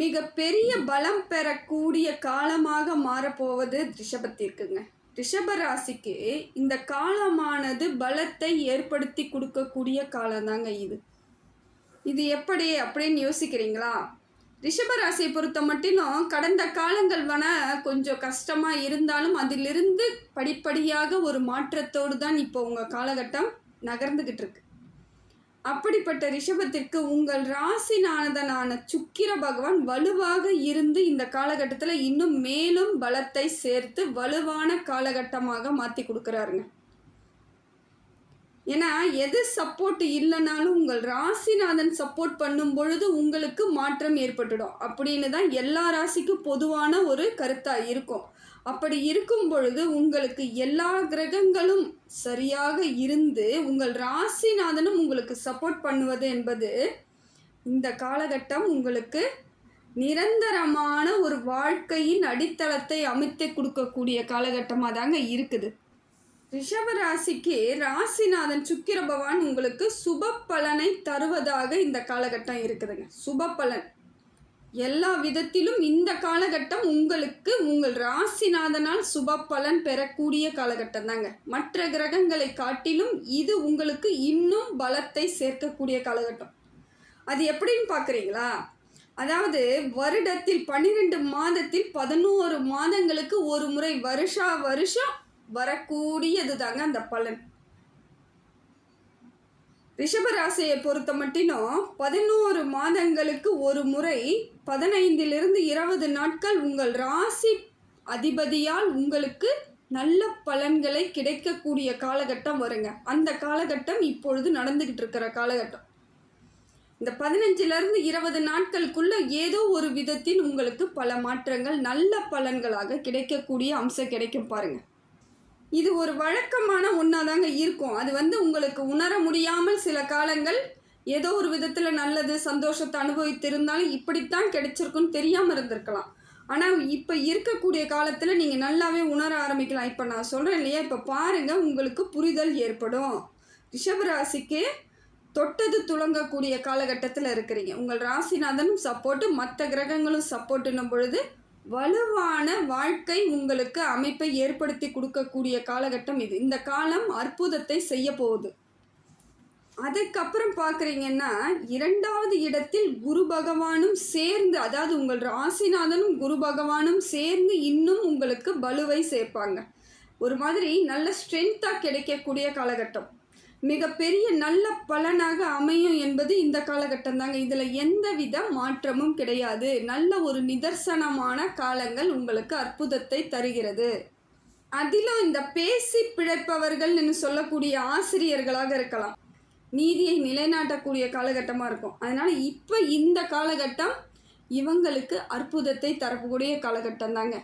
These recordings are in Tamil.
மிக பெரிய பலம் பெறக்கூடிய காலமாக மாறப்போவது ரிஷபத்திற்குங்க. ரிஷப ராசிக்கு இந்த காலமானது பலத்தை ஏற்படுத்தி கொடுக்கக்கூடிய காலம்தாங்க இது. இது எப்படி அப்படின்னு யோசிக்கிறீங்களா? ரிஷபராசியை பொறுத்த மட்டிலும் கடந்த காலங்கள் வன கொஞ்சம் கஷ்டமாக இருந்தாலும் அதிலிருந்து படிப்படியாக ஒரு மாற்றத்தோடு தான் இப்போ உங்கள் காலகட்டம் நகர்ந்துக்கிட்டு இருக்கு. அப்படிப்பட்ட ரிஷபத்திற்கு உங்கள் ராசிநாதனான சுக்கிர பகவான் வலுவாக இருந்து இந்த காலகட்டத்தில் இன்னும் மேலும் பலத்தை சேர்த்து வலுவான காலகட்டமாக மாற்றி கொடுக்குறாருங்க. ஏன்னா எது சப்போர்ட் இல்லைனாலும் உங்கள் ராசிநாதன் சப்போர்ட் பண்ணும் பொழுது உங்களுக்கு மாற்றம் ஏற்பட்டுடும். அப்படின்னு தான் எல்லா ராசிக்கும் பொதுவான ஒரு கருத்தாக இருக்கும். அப்படி இருக்கும் பொழுது உங்களுக்கு எல்லா கிரகங்களும் சரியாக இருந்து உங்கள் ராசிநாதனும் உங்களுக்கு சப்போர்ட் பண்ணுவது என்பது இந்த காலகட்டம் உங்களுக்கு நிரந்தரமான ஒரு வாழ்க்கையின் அடித்தளத்தை அமைத்து கொடுக்கக்கூடிய காலகட்டமாக தாங்க இருக்குது. ரிஷப ராசிக்கு ராசிநாதன் சுக்கிர பகவான் உங்களுக்கு சுப பலனை தருவதாக இந்த காலகட்டம் இருக்குதுங்க. சுப பலன். எல்லா விதத்திலும் இந்த காலகட்டம் உங்களுக்கு உங்கள் ராசிநாதனால் சுப பலன் பெறக்கூடிய காலகட்டம் தாங்க மற்ற கிரகங்களை காட்டிலும் இது உங்களுக்கு இன்னும் பலத்தை சேர்க்கக்கூடிய காலகட்டம். அது எப்படின்னு பார்க்குறீங்களா? அதாவது வருடத்தில் பன்னிரெண்டு மாதத்தில் பதினோரு மாதங்களுக்கு ஒரு முறை வருஷா வருஷம் வரக்கூடியது தாங்க அந்த பலன். ரிஷபராசியை பொறுத்த மட்டிலும் பதினோரு மாதங்களுக்கு ஒரு முறை பதினைந்திலிருந்து இருபது நாட்கள் உங்கள் ராசி அதிபதியால் உங்களுக்கு நல்ல பலன்களை கிடைக்கக்கூடிய காலகட்டம் வருங்க. அந்த காலகட்டம் இப்பொழுது நடந்துக்கிட்டு இருக்கிற காலகட்டம். இந்த பதினஞ்சிலிருந்து இருபது நாட்களுக்குள்ள ஏதோ ஒரு விதத்தில் உங்களுக்கு பல மாற்றங்கள் நல்ல பலன்களாக கிடைக்கக்கூடிய அம்சம் கிடைக்கும் பாருங்கள் இது ஒரு வழக்கமான ஒன்றா தாங்க இருக்கும். அது வந்து உங்களுக்கு உணர முடியாமல் சில காலங்கள் ஏதோ ஒரு விதத்தில் நல்லது சந்தோஷத்தை அனுபவித்திருந்தாலும் இப்படித்தான் கிடைச்சிருக்குன்னு தெரியாமல் இருந்திருக்கலாம். ஆனால் இப்போ இருக்கக்கூடிய காலத்தில் நீங்கள் நல்லாவே உணர ஆரம்பிக்கலாம். இப்போ நான் சொல்கிறேன் இல்லையா? இப்போ பாருங்கள் உங்களுக்கு புரிதல் ஏற்படும். ரிஷபராசிக்கு தொட்டது துளங்கக்கூடிய காலகட்டத்தில் இருக்கிறீங்க. உங்கள் ராசிநாதனும் சப்போர்ட்டு மற்ற கிரகங்களும் சப்போர்ட்டுன்னும் பொழுது வலுவான வாழ்க்கை உங்களுக்கு அமைப்பை ஏற்படுத்தி கொடுக்கக்கூடிய காலகட்டம் இது. இந்த காலம் அற்புதத்தை செய்ய போகுது. அதுக்கப்புறம் பார்க்குறீங்கன்னா இரண்டாவது இடத்தில் குரு பகவானும் சேர்ந்து அதாவது உங்கள் ராசிநாதனும் குரு பகவானும் சேர்ந்து இன்னும் உங்களுக்கு பலுவை சேர்ப்பாங்க. ஒரு மாதிரி நல்ல ஸ்ட்ரென்த்தாக கிடைக்கக்கூடிய காலகட்டம். மிகப்பெரிய நல்ல பலனாக அமையும் என்பது இந்த காலகட்டம் தாங்க இதில் எந்தவித மாற்றமும் கிடையாது. நல்ல ஒரு நிதர்சனமான காலங்கள் உங்களுக்கு அற்புதத்தை தருகிறது. அதிலும் இந்த பேசி பிழைப்பவர்கள்னு சொல்லக்கூடிய ஆசிரியர்களாக இருக்கலாம். நீதியை நிலைநாட்டக்கூடிய காலகட்டமாக இருக்கும். அதனால் இப்போ இந்த காலகட்டம் இவங்களுக்கு அற்புதத்தை தரக்கூடிய காலகட்டம் தாங்க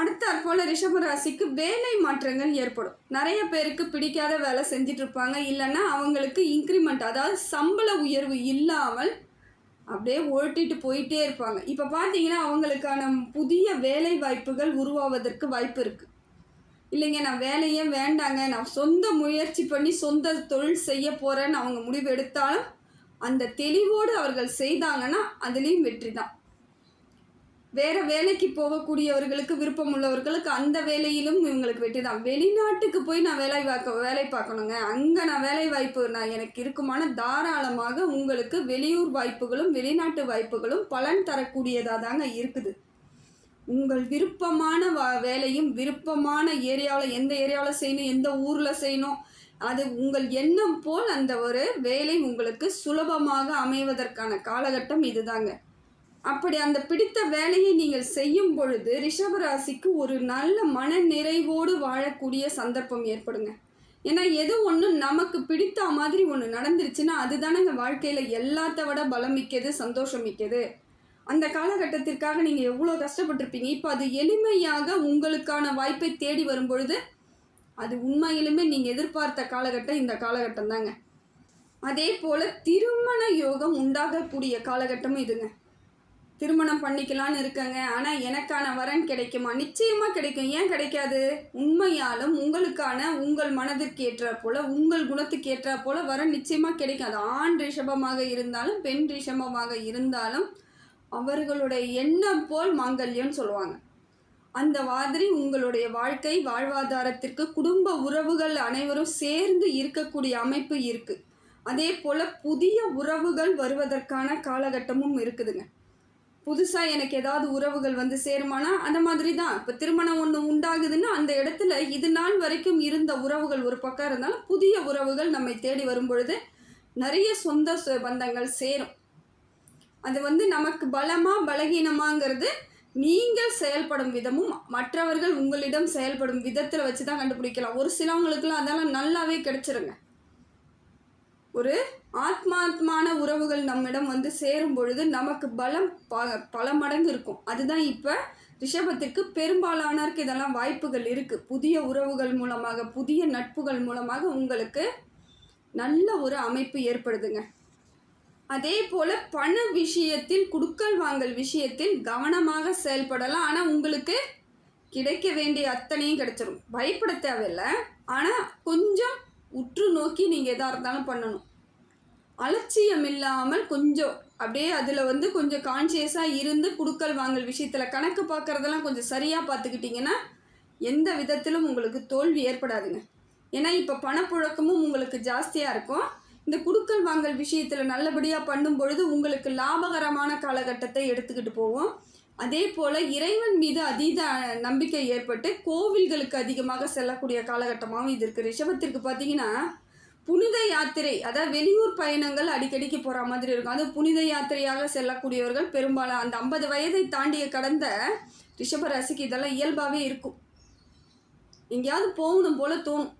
அடுத்தாற் போல் ரிஷபராசிக்கு வேலை மாற்றங்கள் ஏற்படும். நிறைய பேருக்கு பிடிக்காத வேலை செஞ்சுட்டு இருப்பாங்க இல்லைன்னா அவங்களுக்கு இன்க்ரிமெண்ட் அதாவது சம்பள உயர்வு இல்லாமல் அப்படியே ஓட்டிட்டு போயிட்டே இருப்பாங்க. இப்போ பார்த்தீங்கன்னா அவங்களுக்கான புதிய வேலை வாய்ப்புகள் உருவாவதற்கு வாய்ப்பு இருக்குது இல்லைங்க நான் வேலையே வேண்டாங்க. நான் சொந்த முயற்சி பண்ணி சொந்த தொழில் செய்ய போகிறேன்னு அவங்க முடிவு எடுத்தாலும் அந்த தெளிவோடு அவர்கள் செய்தாங்கன்னா அதுலேயும் வெற்றி தான். வேற வேலைக்கு போகக்கூடியவர்களுக்கு விருப்பம் உள்ளவர்களுக்கு அந்த வேலையிலும் இவங்களுக்கு வெற்றி தான் வெளிநாட்டுக்கு போய் நான் வேலை பார்க்க வேலை பார்க்கணுங்க. அங்கே நான் வேலை வாய்ப்பு நான் எனக்கு இருக்குமான தாராளமாக உங்களுக்கு வெளியூர் வாய்ப்புகளும் வெளிநாட்டு வாய்ப்புகளும் பலன் தரக்கூடியதாக தாங்க இருக்குது. உங்கள் விருப்பமான வா வேலையும் விருப்பமான ஏரியாவில் எந்த ஏரியாவில் செய்யணும் எந்த ஊரில் செய்யணும் அது உங்கள் எண்ணம் போல் அந்த ஒரு வேலை உங்களுக்கு சுலபமாக அமைவதற்கான காலகட்டம் இதுதாங்க. அப்படி அந்த பிடித்த வேலையை நீங்கள் செய்யும் பொழுது ரிஷபராசிக்கு ஒரு நல்ல மன நிறைவோடு வாழக்கூடிய சந்தர்ப்பம் ஏற்படுங்க. ஏன்னா எது ஒன்று நமக்கு பிடித்த மாதிரி ஒன்று நடந்துருச்சுன்னா அதுதானங்க வாழ்க்கையில் எல்லாத்த விட பலம் மிக்கது சந்தோஷம் மிக்கது அந்த காலகட்டத்திற்காக நீங்கள் எவ்வளோ கஷ்டப்பட்டிருப்பீங்க. இப்போ அது எளிமையாக உங்களுக்கான வாய்ப்பை தேடி வரும்பொழுது அது உண்மையிலுமே நீங்கள் எதிர்பார்த்த காலகட்டம் இந்த காலகட்டம் தாங்க அதே போல் திருமண யோகம் உண்டாகக்கூடிய காலகட்டமும் இதுங்க. திருமணம் பண்ணிக்கலான்னு இருக்கங்க. ஆனால் எனக்கான வரன் கிடைக்குமா? நிச்சயமாக கிடைக்கும். ஏன் கிடைக்காது? உண்மையாலும் உங்களுக்கான உங்கள் மனதிற்கு ஏற்றா போல் உங்கள் குணத்துக்கு ஏற்றா போல் வரன் நிச்சயமாக கிடைக்கும். அது ஆண் ரிஷபமாக இருந்தாலும் பெண் ரிஷபமாக இருந்தாலும் அவர்களுடைய எண்ணம் போல் மாங்கல்யம்னு சொல்லுவாங்க. அந்த மாதிரி உங்களுடைய வாழ்க்கை வாழ்வாதாரத்திற்கு குடும்ப உறவுகள் அனைவரும் சேர்ந்து இருக்கக்கூடிய அமைப்பு இருக்குது அதே போல் புதிய உறவுகள் வருவதற்கான காலகட்டமும் இருக்குதுங்க. புதுசாக எனக்கு ஏதாவது உறவுகள் வந்து சேருமானா அந்த மாதிரி தான் இப்போ திருமணம் ஒன்று உண்டாகுதுன்னா அந்த இடத்துல இது நாள் வரைக்கும் இருந்த உறவுகள் ஒரு பக்கம் இருந்தாலும் புதிய உறவுகள் நம்மை தேடி வரும் பொழுது நிறைய சொந்த சு- பந்தங்கள் சேரும். அது வந்து நமக்கு பலமாக பலகீனமாங்கிறது நீங்கள் செயல்படும் விதமும் மற்றவர்கள் உங்களிடம் செயல்படும் விதத்தில் வச்சு தான் கண்டுபிடிக்கலாம். ஒரு சிலவங்களுக்குலாம் அதெல்லாம் நல்லாவே கிடச்சிருங்க. ஒரு ஆத்மாத்மான உறவுகள் நம்மிடம் வந்து சேரும் பொழுது நமக்கு பலம் ப பல மடங்கு இருக்கும். அதுதான் இப்போ ரிஷபத்திற்கு பெரும்பாலானோருக்கு இதெல்லாம் வாய்ப்புகள் இருக்குது புதிய உறவுகள் மூலமாக புதிய நட்புகள் மூலமாக உங்களுக்கு நல்ல ஒரு அமைப்பு ஏற்படுதுங்க. அதே போல் பண விஷயத்தில் குடுக்கல் வாங்கல் விஷயத்தில் கவனமாக செயல்படலாம். ஆனால் உங்களுக்கு கிடைக்க வேண்டிய அத்தனையும் கிடைச்சிடும் பயப்பட தேவையில்லை. ஆனால் கொஞ்சம் உற்று நோக்கி நீங்கள் எதாக இருந்தாலும் பண்ணணும். அலட்சியம் இல்லாமல் கொஞ்சம் அப்படியே அதில் வந்து கொஞ்சம் கான்சியஸாக இருந்து குடுக்கல் வாங்கல் விஷயத்தில் கணக்கு பார்க்குறதெல்லாம் கொஞ்சம் சரியாக பார்த்துக்கிட்டிங்கன்னா எந்த விதத்திலும் உங்களுக்கு தோல்வி ஏற்படாதுங்க. ஏன்னா இப்போ பணப்புழக்கமும் உங்களுக்கு ஜாஸ்தியாக இருக்கும். இந்த குடுக்கல் வாங்கல் விஷயத்தில் நல்லபடியாக பண்ணும் பொழுது உங்களுக்கு லாபகரமான காலகட்டத்தை எடுத்துக்கிட்டு போவோம் அதே போல் இறைவன் மீது அதீத நம்பிக்கை ஏற்பட்டு கோவில்களுக்கு அதிகமாக செல்லக்கூடிய காலகட்டமாகவும் இது இருக்குது. ரிஷபத்திற்கு பார்த்தீங்கன்னா புனித யாத்திரை அதாவது வெளியூர் பயணங்கள் அடிக்கடிக்கு போகிற மாதிரி இருக்கும். அது புனித யாத்திரையாக செல்லக்கூடியவர்கள் பெரும்பாலும் அந்த ஐம்பது வயதை தாண்டிய கடந்த ரிஷப ராசிக்கு இதெல்லாம் இயல்பாகவே இருக்கும். எங்கேயாவது போகணும் போல் தோணும்.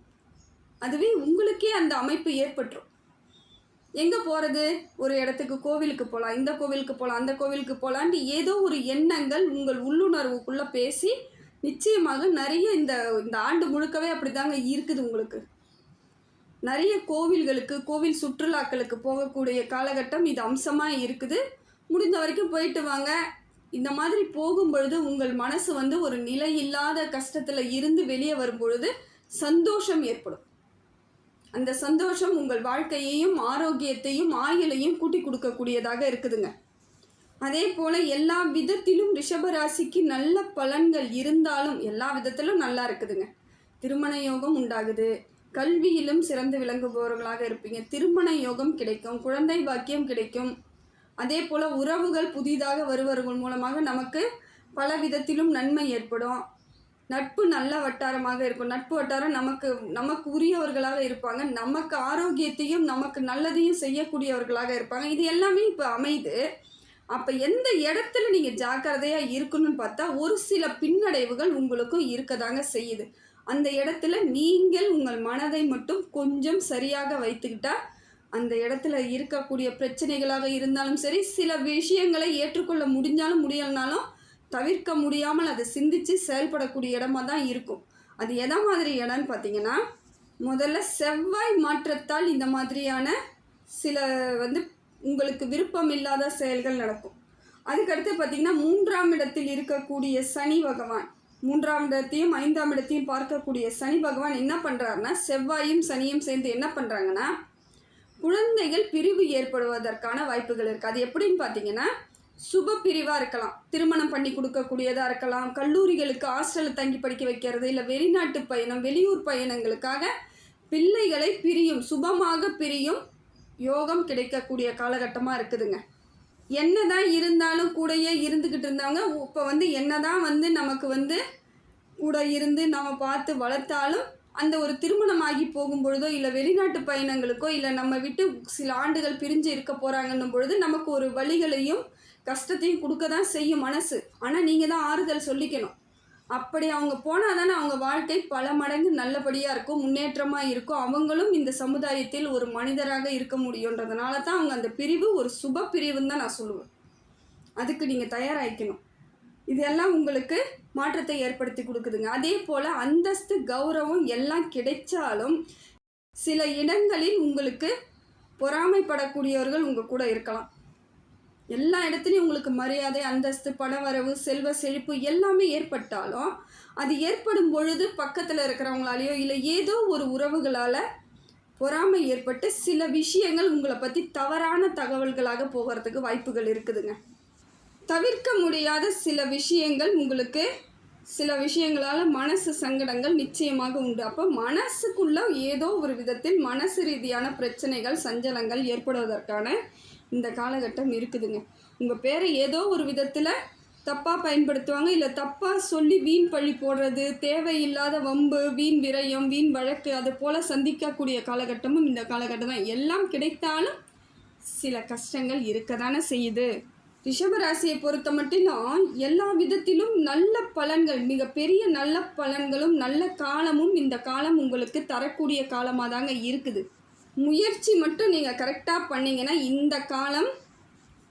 அதுவே உங்களுக்கே அந்த அமைப்பு ஏற்பட்டுரும். எங்கே போகிறது ஒரு இடத்துக்கு கோவிலுக்கு போகலாம் இந்த கோவிலுக்கு போகலாம் அந்த கோவிலுக்கு போகலான்ட்டு ஏதோ ஒரு எண்ணங்கள் உங்கள் உள்ளுணர்வுக்குள்ளே பேசி நிச்சயமாக நிறைய இந்த இந்த ஆண்டு முழுக்கவே அப்படிதாங்க இருக்குது உங்களுக்கு. நிறைய கோவில்களுக்கு கோவில் சுற்றுலாக்களுக்கு போகக்கூடிய காலகட்டம் இது அம்சமாக இருக்குது. முடிந்த வரைக்கும் போயிட்டு வாங்க. இந்த மாதிரி போகும்பொழுது உங்கள் மனசு வந்து ஒரு நிலை இல்லாத கஷ்டத்தில் இருந்து வெளியே வரும்பொழுது சந்தோஷம் ஏற்படும். அந்த சந்தோஷம் உங்கள் வாழ்க்கையையும் ஆரோக்கியத்தையும் ஆயுளையும் கூட்டி கொடுக்கக்கூடியதாக இருக்குதுங்க. அதே போல் எல்லா விதத்திலும் ரிஷபராசிக்கு நல்ல பலன்கள் இருந்தாலும் எல்லா விதத்திலும் நல்லா இருக்குதுங்க. திருமண யோகம் உண்டாகுது. கல்வியிலும் சிறந்து விளங்குபவர்களாக இருப்பீங்க. திருமண யோகம் கிடைக்கும். குழந்தை பாக்கியம் கிடைக்கும். அதே போல் உறவுகள் புதிதாக வருவர்கள் மூலமாக நமக்கு பல விதத்திலும் நன்மை ஏற்படும். நட்பு நல்ல வட்டாரமாக இருக்கும். நட்பு வட்டாரம் நமக்கு நமக்கு உரியவர்களாக இருப்பாங்க. நமக்கு ஆரோக்கியத்தையும் நமக்கு நல்லதையும் செய்யக்கூடியவர்களாக இருப்பாங்க. இது எல்லாமே இப்போ அமையுது அப்போ எந்த இடத்துல நீங்கள் ஜாக்கிரதையாக இருக்கணும்னு பார்த்தா ஒரு சில பின்னடைவுகள் உங்களுக்கும் இருக்கதாங்க செய்யுது. அந்த இடத்துல நீங்கள் உங்கள் மனதை மட்டும் கொஞ்சம் சரியாக வைத்துக்கிட்டா அந்த இடத்துல இருக்கக்கூடிய பிரச்சனைகளாக இருந்தாலும் சரி சில விஷயங்களை ஏற்றுக்கொள்ள முடிஞ்சாலும் முடியலனாலும் தவிர்க்க முடியாமல் அதை சிந்திச்சு செயல்படக்கூடிய இடமா தான் இருக்கும். அது எதை மாதிரி இடம்னு பார்த்தீங்கன்னா முதல்ல செவ்வாய் மாற்றத்தால் இந்த மாதிரியான சில வந்து உங்களுக்கு விருப்பம் இல்லாத செயல்கள் நடக்கும். அதுக்கடுத்து பார்த்தீங்கன்னா மூன்றாம் இடத்தில் இருக்கக்கூடிய சனி பகவான் மூன்றாம் இடத்தையும் ஐந்தாம் இடத்தையும் பார்க்கக்கூடிய சனி பகவான் என்ன பண்ணுறாருன்னா செவ்வாயும் சனியும் சேர்ந்து என்ன பண்ணுறாங்கன்னா குழந்தைகள் பிரிவு ஏற்படுவதற்கான வாய்ப்புகள் இருக்குது அது எப்படின்னு பார்த்தீங்கன்னா சுப பிரிவாக இருக்கலாம். திருமணம் பண்ணி கொடுக்கக்கூடியதாக இருக்கலாம். கல்லூரிகளுக்கு ஹாஸ்டலில் தங்கி படிக்க வைக்கிறது இல்லை வெளிநாட்டு பயணம் வெளியூர் பயணங்களுக்காக பிள்ளைகளை பிரியும் சுபமாக பிரியும் யோகம் கிடைக்கக்கூடிய காலகட்டமாக இருக்குதுங்க. என்ன தான் இருந்தாலும் கூடயே இருந்துக்கிட்டு இருந்தவங்க இப்போ வந்து என்ன தான் வந்து நமக்கு வந்து கூட இருந்து நம்ம பார்த்து வளர்த்தாலும் அந்த ஒரு திருமணமாகி போகும் பொழுதோ இல்லை வெளிநாட்டு பயணங்களுக்கோ இல்லை நம்ம விட்டு சில ஆண்டுகள் பிரிஞ்சு இருக்க போகிறாங்கன்னும் பொழுது நமக்கு ஒரு வழிகளையும் கஷ்டத்தையும் கொடுக்க தான் செய்யும் மனசு. ஆனால் நீங்கள் தான் ஆறுதல் சொல்லிக்கணும். அப்படி அவங்க போனால் தானே அவங்க வாழ்க்கை பல மடங்கு நல்லபடியாக இருக்கும் முன்னேற்றமாக இருக்கும். அவங்களும் இந்த சமுதாயத்தில் ஒரு மனிதராக இருக்க முடியுன்றதுனால தான் அவங்க அந்த பிரிவு ஒரு சுப பிரிவுன்னு தான் நான் சொல்லுவேன். அதுக்கு நீங்கள் தயாராகிக்கணும் இதெல்லாம் உங்களுக்கு மாற்றத்தை ஏற்படுத்தி கொடுக்குதுங்க. அதே போல் அந்தஸ்து கௌரவம் எல்லாம் கிடைச்சாலும் சில இடங்களில் உங்களுக்கு பொறாமைப்படக்கூடியவர்கள் உங்கள் கூட இருக்கலாம். எல்லா இடத்துலையும் உங்களுக்கு மரியாதை அந்தஸ்து பணவரவு செல்வ செழிப்பு எல்லாமே ஏற்பட்டாலும் அது ஏற்படும் பொழுது பக்கத்தில் இருக்கிறவங்களாலேயோ இல்லை ஏதோ ஒரு உறவுகளால் பொறாமை ஏற்பட்டு சில விஷயங்கள் உங்களை பற்றி தவறான தகவல்களாக போகிறதுக்கு வாய்ப்புகள் இருக்குதுங்க. தவிர்க்க முடியாத சில விஷயங்கள் உங்களுக்கு சில விஷயங்களால் மனசு சங்கடங்கள் நிச்சயமாக உண்டு. அப்போ மனசுக்குள்ள ஏதோ ஒரு விதத்தில் மனசு ரீதியான பிரச்சனைகள் சஞ்சலங்கள் ஏற்படுவதற்கான இந்த காலகட்டம் இருக்குதுங்க. உங்கள் பேரை ஏதோ ஒரு விதத்தில் தப்பாக பயன்படுத்துவாங்க. இல்லை தப்பாக சொல்லி வீண் பழி போடுறது தேவையில்லாத வம்பு வீண் விரயம் வீண் வழக்கு அது போல் சந்திக்கக்கூடிய காலகட்டமும் இந்த காலகட்டம் தான். எல்லாம் கிடைத்தாலும் சில கஷ்டங்கள் இருக்க தானே செய்யுது. ரிஷபராசியை பொறுத்த மட்டும்தான் எல்லா விதத்திலும் நல்ல பலன்கள் மிகப்பெரிய நல்ல பலன்களும் நல்ல காலமும் இந்த காலம் உங்களுக்கு தரக்கூடிய காலமாக தாங்க இருக்குது. முயற்சி மட்டும் நீங்கள் கரெக்டாக பண்ணிங்கன்னா இந்த காலம்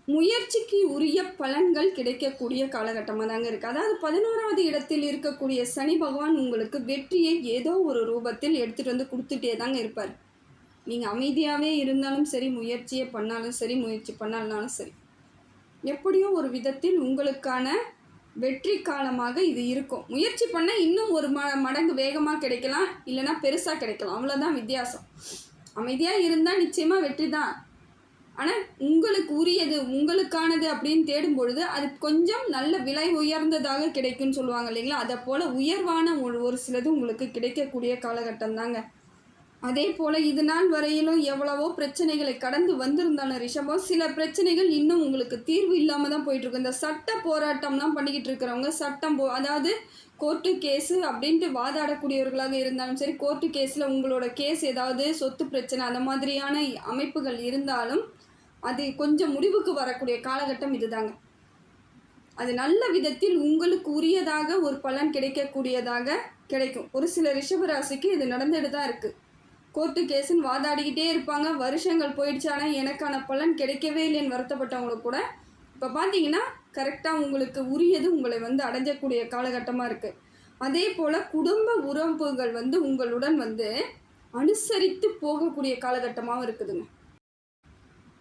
முயற்சிக்கு உரிய பலன்கள் கிடைக்கக்கூடிய காலகட்டமாக தாங்க இருக்குது அதாவது பதினோராவது இடத்தில் இருக்கக்கூடிய சனி பகவான் உங்களுக்கு வெற்றியை ஏதோ ஒரு ரூபத்தில் எடுத்துகிட்டு வந்து கொடுத்துட்டே தாங்க இருப்பார். நீங்கள் அமைதியாகவே இருந்தாலும் சரி முயற்சியே பண்ணாலும் சரி முயற்சி பண்ணாலும் சரி. எப்படியோ ஒரு விதத்தில் உங்களுக்கான வெற்றி காலமாக இது இருக்கும். முயற்சி பண்ணால் இன்னும் ஒரு ம மடங்கு வேகமாக கிடைக்கலாம் இல்லைன்னா பெருசாக கிடைக்கலாம். அவ்வளோதான் வித்தியாசம். அமைதியாக இருந்தால் நிச்சயமாக வெற்றி தான். ஆனால் உங்களுக்கு உரியது உங்களுக்கானது அப்படின்னு தேடும் பொழுது அது கொஞ்சம் நல்ல விலை உயர்ந்ததாக கிடைக்கும்னு சொல்லுவாங்க இல்லைங்களா? அதை போல் உயர்வான ஒரு ஒரு சிலது உங்களுக்கு கிடைக்கக்கூடிய காலகட்டம் தாங்க அதே போல் இது நாள் வரையிலும் எவ்வளவோ பிரச்சனைகளை கடந்து வந்திருந்தாலும் ரிஷபம் சில பிரச்சனைகள் இன்னும் உங்களுக்கு தீர்வு இல்லாமல் தான் போயிட்டுருக்கு. இந்த சட்ட போராட்டம்லாம் பண்ணிக்கிட்டு இருக்கிறவங்க சட்டம் போ அதாவது கோர்ட்டு கேஸு அப்படின்ட்டு வாதாடக்கூடியவர்களாக இருந்தாலும் சரி கோர்ட்டு கேஸில் உங்களோட கேஸ் ஏதாவது சொத்து பிரச்சனை அந்த மாதிரியான அமைப்புகள் இருந்தாலும் அது கொஞ்சம் முடிவுக்கு வரக்கூடிய காலகட்டம் இதுதாங்க. அது நல்ல விதத்தில் உங்களுக்கு உரியதாக ஒரு பலன் கிடைக்கக்கூடியதாக கிடைக்கும். ஒரு சில ரிஷபராசிக்கு இது நடந்துட்டு தான் இருக்குது கோர்ட்டு கேஸுன்னு வாதாடிக்கிட்டே இருப்பாங்க. வருஷங்கள் போயிடுச்சு. ஆனால் எனக்கான பலன் கிடைக்கவே இல்லைன்னு வருத்தப்பட்டவங்களுக்கு கூட. இப்போ பார்த்தீங்கன்னா கரெக்டாக உங்களுக்கு உரியது உங்களை வந்து அடைஞ்சக்கூடிய காலகட்டமாக இருக்குது அதே போல் குடும்ப உறவுகள் வந்து உங்களுடன் வந்து அனுசரித்து போகக்கூடிய காலகட்டமாகவும் இருக்குதுங்க.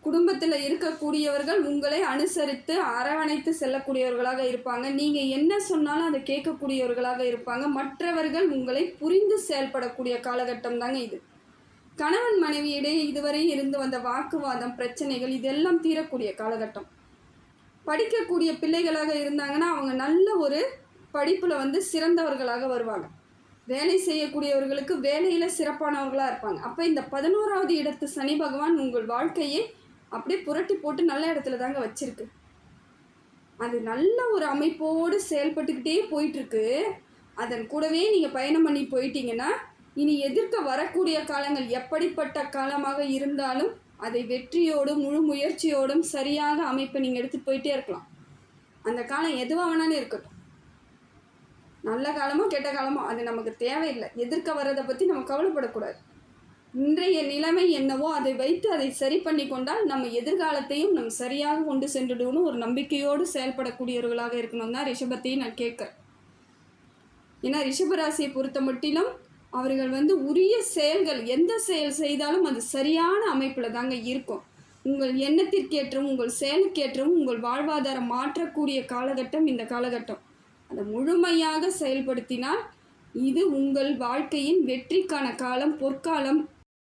குடும்பத்தில் இருக்கக்கூடியவர்கள் உங்களை அனுசரித்து அரவணைத்து செல்லக்கூடியவர்களாக இருப்பாங்க. நீங்கள் என்ன சொன்னாலும் அதை கேட்கக்கூடியவர்களாக இருப்பாங்க. மற்றவர்கள் உங்களை புரிந்து செயல்படக்கூடிய காலகட்டம் தாங்க இது. கணவன் மனைவியிடையே இதுவரை இருந்து வந்த வாக்குவாதம் பிரச்சனைகள் இதெல்லாம் தீரக்கூடிய காலகட்டம். படிக்கக்கூடிய பிள்ளைகளாக இருந்தாங்கன்னா அவங்க நல்ல ஒரு படிப்பில் வந்து சிறந்தவர்களாக வருவாங்க. வேலை செய்யக்கூடியவர்களுக்கு வேலையில் சிறப்பானவர்களாக இருப்பாங்க. அப்போ இந்த பதினோராவது இடத்து சனி பகவான் உங்கள் வாழ்க்கையை அப்படியே புரட்டி போட்டு நல்ல இடத்துல தாங்க வச்சிருக்கு. அது நல்ல ஒரு அமைப்போடு செயல்பட்டுக்கிட்டே போயிட்டுருக்கு அதன் கூடவே நீங்கள் பயணம் பண்ணி போயிட்டீங்கன்னா இனி எதிர்க்க வரக்கூடிய காலங்கள் எப்படிப்பட்ட காலமாக இருந்தாலும் அதை வெற்றியோடும் முழு முயற்சியோடும் சரியாக அமைப்பை நீங்கள் எடுத்துகிட்டு போயிட்டே இருக்கலாம். அந்த காலம் எதுவாக வேணாலும் இருக்கட்டும். நல்ல காலமோ கெட்ட காலமோ அது நமக்கு தேவையில்லை. எதிர்க்க வர்றதை பற்றி நம்ம கவலைப்படக்கூடாது. இன்றைய நிலைமை என்னவோ அதை வைத்து அதை சரி பண்ணி கொண்டால் நம்ம எதிர்காலத்தையும் நம்ம சரியாக கொண்டு சென்றுடுவோம்னு ஒரு நம்பிக்கையோடு செயல்படக்கூடியவர்களாக இருக்கணும் தான் ரிஷபத்தையும் நான் கேட்குறேன். ஏன்னா ரிஷபராசியை பொறுத்த மட்டிலும் அவர்கள் வந்து உரிய செயல்கள் எந்த செயல் செய்தாலும் அது சரியான அமைப்பில் தாங்க இருக்கும். உங்கள் எண்ணத்திற்கேற்றவும் உங்கள் செயலுக்கேற்றவும் உங்கள் வாழ்வாதாரம் மாற்றக்கூடிய காலகட்டம் இந்த காலகட்டம். அதை முழுமையாக செயல்படுத்தினால் இது உங்கள் வாழ்க்கையின் வெற்றிக்கான காலம் பொற்காலம்